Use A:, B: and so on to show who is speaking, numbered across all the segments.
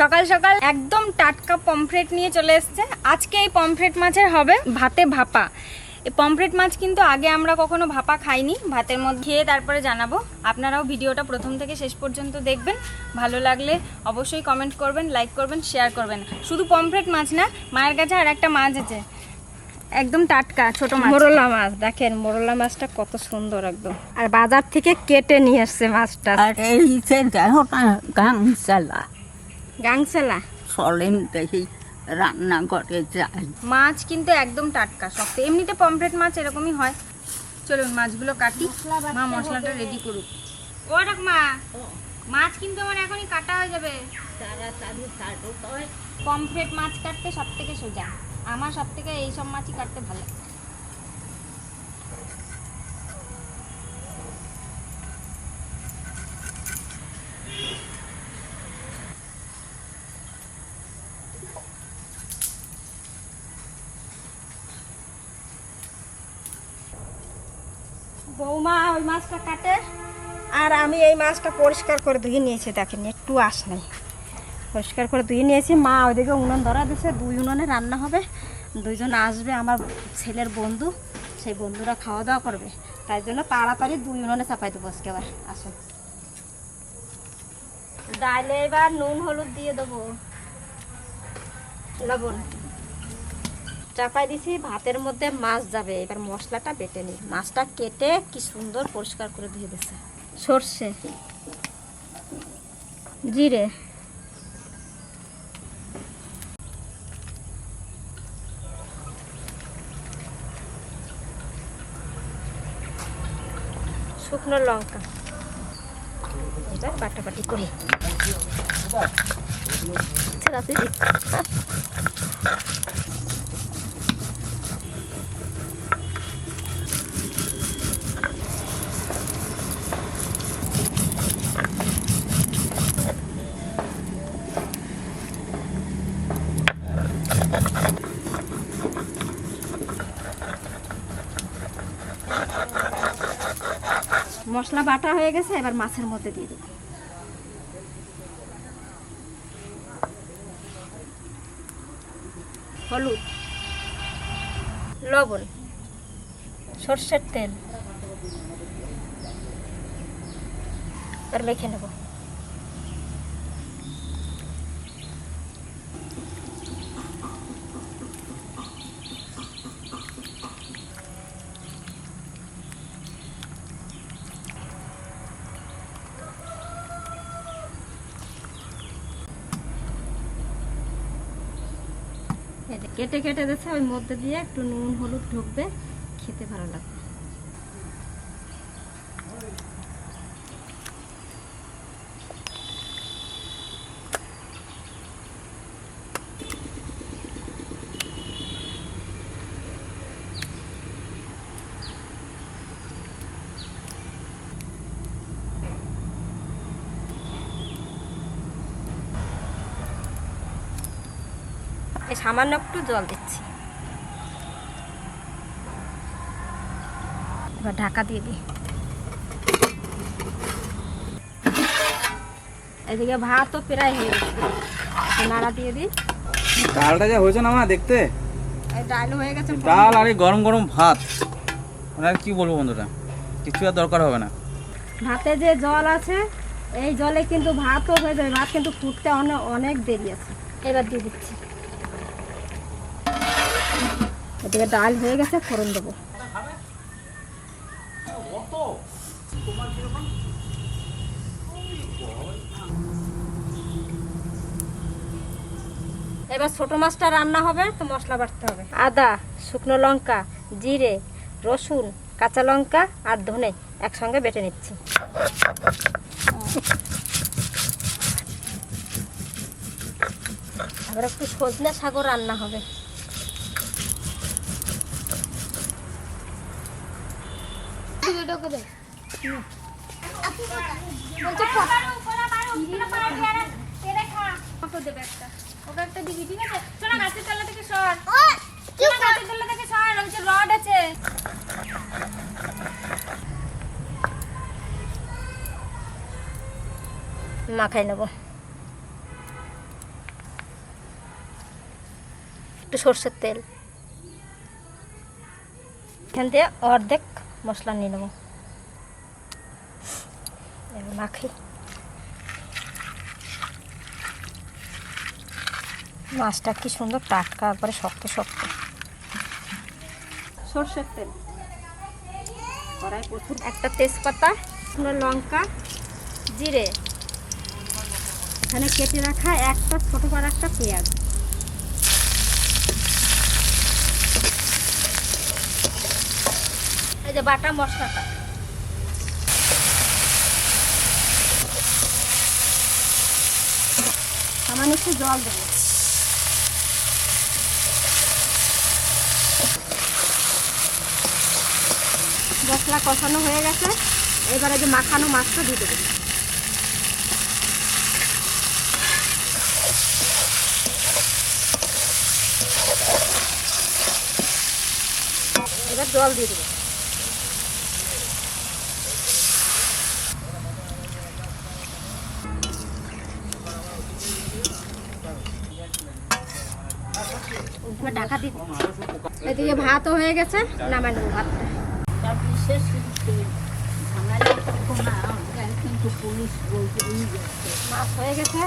A: সকাল সকাল একদম টাটকা পমফ্রেট নিয়ে চলে এসছে। আজকে এই পমফ্রেট মাছের হবে ভাতে ভাপা। এই পমফ্রেট মাছ কিন্তু আগে আমরা কখনো ভাপা খাইনি। ভাতের মধ্যে খেয়ে তারপরে জানাব। আপনারাও ভিডিওটা প্রথম থেকে শেষ পর্যন্ত দেখবেন। ভালো লাগলে অবশ্যই কমেন্ট করবেন লাইক করবেন শেয়ার করবেন। শুধু পমফ্রেট মাছ না মায়ের কাছে আর একটা মাছ আছে। একদম টাটকা ছোট মাছ।
B: মোরলা মাছ দেখেন মোরলা মাছটা কত সুন্দর একদম। আর বাজার থেকে কেটে নিয়ে আসছে মাছটা।
C: আর এই গাংসালা? সলেন দেখি রান্না করে যাই।
A: মাছ কিন্তু একদম টাটকা শক্ত। এমনিতে পমফ্রেট মাছ এরকমই হয়। চলুন মাছগুলো কাটি। মা মশলাটা রেডি করুক। ও মা মাছ কিন্তু আমার এখনই কাটা হয়ে যাবে। পমফ্রেট মাছ কাটতে সব থেকে সোজা। আমার সব থেকে এই সব মাছই কাটতে ভালো।
B: বৌমা ওই মাছটা কাটে। আর আমি এই মাছটা পরিষ্কার করে ধুয়ে নিয়েছি, দেখেন, একটু আস নাই। পরিষ্কার করে ধুয়ে নিয়েছি। মা ওইদিকে উনুন ধরা দিছে দুই উনুনে রান্না হবে। দুইজন আসবে, আমার ছেলের বন্ধু, সেই বন্ধুরা খাওয়া দাওয়া করবে। তাই জন্য তাড়াতাড়ি দুই উনুনে চাপাই দেবো আজকে আবার। আসুন। ডালে এবার নুন, হলুদ দিয়ে দেবো। লবণ। চাপাই দিছি, ভাতের মধ্যে মাছ যাবে। এবার মশলাটা বেটে নিই। মাছটা কেটে কি সুন্দর পরিষ্কার করে ধুয়ে দিছে। সর্ষে, জিরে। শুকনো লঙ্কা। এবার বাটাবাটি করি। ছেড়া মশলা বাটা হয়ে গেছে, এবার মাছের মধ্যে দিয়ে দেবো। হলুদ, লবণ, সর্ষের তেল আর মেখে নেব। কেটে কেটে দিয়েছে ওই মধ্যে দিয়ে একটু নুন হলুদ ঢুকবে খেতে ভালো লাগবে। এই সামান্য একটু জল দিচ্ছি। এবার ঢাকা দিয়ে দিই। এদিকে ভাতও প্রায় হয়ে গেছে। নাড়া দিয়ে দিই।
D: ডালটা যা হয়েছে না মা দেখতে?
B: এই ডাল হয়ে গেছে।
D: ডাল আর গরম গরম ভাত। মানে আর কি বলব বন্ধুরা? কিছু আর দরকার হবে না।
B: ভাতে যে জল আছে এই জলে কিন্তু ভাতও হয়ে যাবে। ভাত কিন্তু ফুটতে অনেক অনেক দেরি আছে। এবার দিয়ে দিচ্ছি। এদিকে ডাল হয়ে গেছে ফোড়ন দেবো। এবার ছোট মাছটা রান্না হবে তো মশলা বাটতে হবে। আদা শুকনো লঙ্কা জিরে রসুন কাঁচা লঙ্কা আর ধনে একসঙ্গে বেটে নিচ্ছি। এবার একটু সজনে শাকও রান্না হবে।
A: দেবে একটা। ওকে একটা দিবি ঠিক আছে? শোনা গাছের তলা থেকে সর। গাছের তলা থেকে সর ওই যে রড আছে।
B: মাখাই নেব। একটু সর্ষের তেল। এখান দিয়ে অর্ধেক মশলা নিয়ে নেব। মাখি। মাছটা কি সুন্দর টাটকা একবারে শক্ত শক্ত। সর্ষের তেল। কড়াই প্রচুর একটা তেজপাতা শুকনো লঙ্কা জিরে। এখানে কেটে রাখা একটা ছোটো বড় একটা পেঁয়াজ। যে বাটা মশলাটা। সামান্য একটু জল দেবো। মশলা কষানো হয়ে গেছে। এবারে যে মাখানো মাছটা দিয়ে দেবো। এবার জল দিয়ে দেবো। ঢাকা দিয়ে এদিকে ভাতও হয়ে গেছে নামাই নেব ভাতটা মাছ হয়ে গেছে।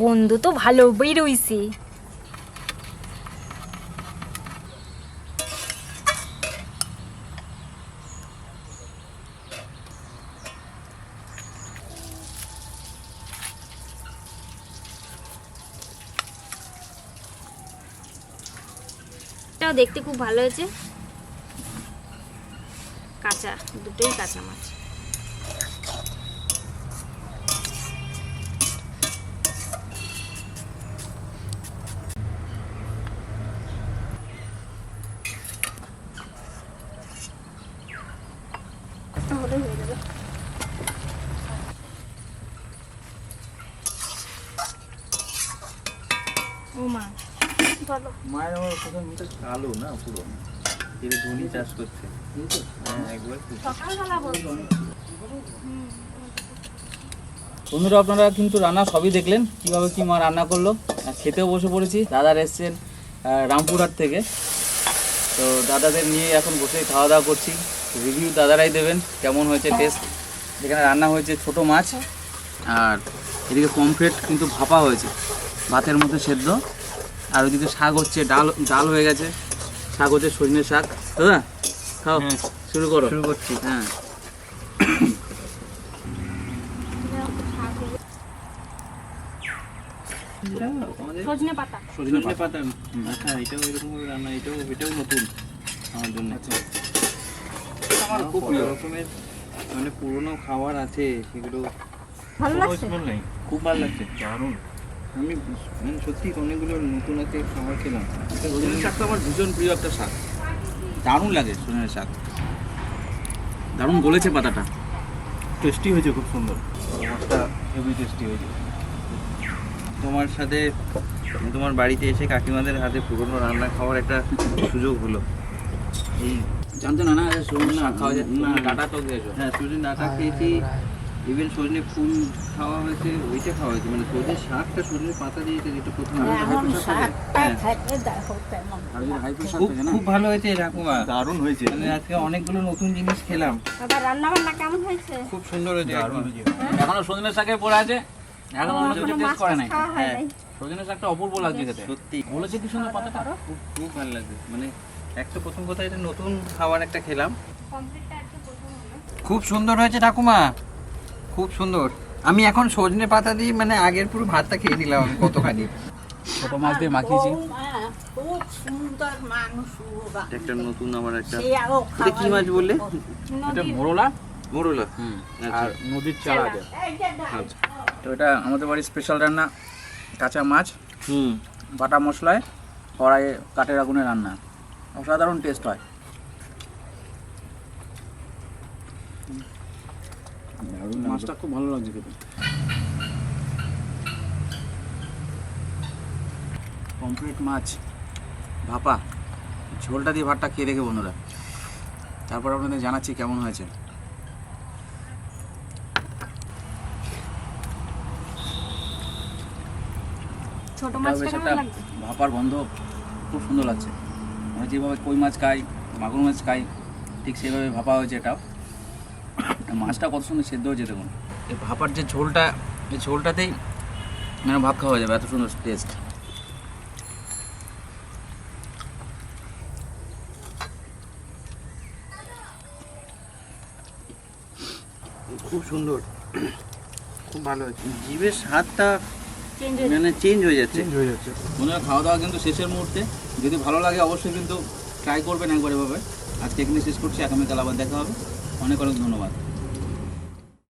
A: গন্ধ তো ভালো বেরোইছে। দেখতে খুব ভালো হয়েছে। কাঁচা দুটোই কাঁচা মাছ
B: তাহলে হয়ে যাবে
A: ও মা
B: বলো।
D: মায়ের আমার প্রথম কালো না পুরো। এটা ধনী চাষ করছে। হ্যাঁ একবার
B: সকালবেলা
D: বন্ধুরা আপনারা কিন্তু রান্না সবই দেখলেন কীভাবে কি মা রান্না করল। খেতেও বসে পড়েছি। দাদার এসছেন রামপুরহাট থেকে। তো দাদাদের নিয়ে এখন বসে খাওয়া দাওয়া করছি। রিভিউ দাদারাই দেবেন কেমন হয়েছে টেস্ট এখানে রান্না হয়েছে ছোট মাছ আর এদিকে পমফ্রেট কিন্তু ভাপা হয়েছে। ভাতের মধ্যে সেদ্ধ। আর ওইদিকে শাক হচ্ছে ডাল ডাল হয়ে গেছে। শাক হচ্ছে সজনে শাক। দাদা খাও শুরু করো। শুরু করছি। হ্যাঁ।
A: সজনে পাতা।
D: সজনে পাতা।
E: পাতা আচ্ছা এটাও এরকম রান্না এটাও এটাও নতুন আমার জন্য।
D: আমার খুব
E: রকমের মানে পুরনো খাবার আছে সেগুলো
B: ভালো লাগছে?
E: খুব ভালো লাগছে। দারুণ। আমি মানে সত্যি অনেকগুলো নতুন আছে খাবার খেলাম।
D: সজনে শাক তো আমার ভীষণ প্রিয় একটা শাক। দারুণ লাগে সজনে শাক। দারুণ গলেছে পাতাটা।
E: টেস্টি হয়েছে খুব সুন্দর। মাছটা হেভি টেস্টি হয়েছে। তোমার সাথে তোমার বাড়িতে এসে কাকিমাদের হাতে পুরনো রান্না খাওয়ার একটা সুযোগ হলো। এই
D: জানতো না না সজনে শাক খাওয়া যায়।
E: না।
D: ডাটা তো খেয়েছো।
E: হ্যাঁ সজনে ডাঁটা খেয়েছি। ইভেন সজনে ফুল খাওয়া হয়েছে ওইটা খাওয়া হয়েছে। মানে সজনে শাকটা সজনে পাতা দিয়েছে যেটা প্রথম হ্যাঁ।
D: যদি
E: খুব ভালো হয়েছে ঠাকুমা
F: দারুণ হয়েছে।
E: মানে আজকে অনেকগুলো নতুন জিনিস খেলাম।
B: আবার রান্না বান্না কেমন হয়েছে?
E: খুব সুন্দর হয়েছে
F: দারুণ হয়েছে।
D: এখনও সজনে শাকে পড়ে আছে?
B: এখনও
D: অন্য কিছু টেস্ট করে নাই?
B: হ্যাঁ।
D: সজনে শাকটা অপূর্ব লাগছে খেতে।
E: সত্যি।
D: বলেছে কি সুন্দর পাতাটা?
E: খুব খুব ভালো লাগছে। মানে একটা প্রথম কথা এটা নতুন খাবার একটা খেলাম। খুব সুন্দর হয়েছে ঠাকুমা। খুব সুন্দর। আমি এখন সজনে পাতা দিয়ে মানে আগের পুরো ভাতটা খেয়ে নিলাম আমি কতখানি।
D: ছোট মাছ দিয়ে মাখিয়েছি।
C: খুব সুন্দর মানুষ
E: একটা নতুন আমার একটা কি মাছ বললে?
D: এটা মোরলা?
E: মোরলা।
D: হুম
E: আচ্ছা।
D: আর নদীর চাল আছে
E: আচ্ছা।
D: তো এটা আমাদের বাড়ির স্পেশাল রান্না কাঁচা মাছ
E: হুম।
D: বাটা মশলায় কড়াইয়ে কাঠের আগুনে রান্না। অসাধারণ টেস্ট হয়। মাছটা খুব ভালো লাগছে খেতে। পমফ্রেট মাছ। ভাপা ঝোলটা দিয়ে ভাতটা খেয়ে দেখে বন্ধুরা। তারপর আপনাদের জানাচ্ছি কেমন হয়েছে।
A: ছোট মাছটা কেমন
D: একটা
A: লাগছে?
D: ভাপার গন্ধ খুব সুন্দর লাগছে। আমরা যেভাবে কই মাছ খাই মাগুর মাছ খাই ঠিক সেভাবে ভাপা হয়েছে এটাও। মাছটা কত সুন্দর সেদ্ধ হয়েছে দেখুন এই ভাপার যে ঝোলটা এই ঝোলটাতেই মানে ভাত খাওয়া যাবে এত সুন্দর টেস্ট
E: খুব সুন্দর। খুব ভালো হয়েছে। জিভের স্বাদটা
A: চেঞ্জ হয়ে
E: মানে চেঞ্জ হয়ে যাচ্ছে।
F: হয়ে যাচ্ছে।
D: বন্ধুরা খাওয়া দাওয়া কিন্তু শেষের মুহূর্তে। যদি ভালো লাগে অবশ্যই কিন্তু ট্রাই করবেন একবার এভাবে। আজকে এখানে শেষ করছি আগামীকাল আবার দেখা হবে। অনেক অনেক ধন্যবাদ।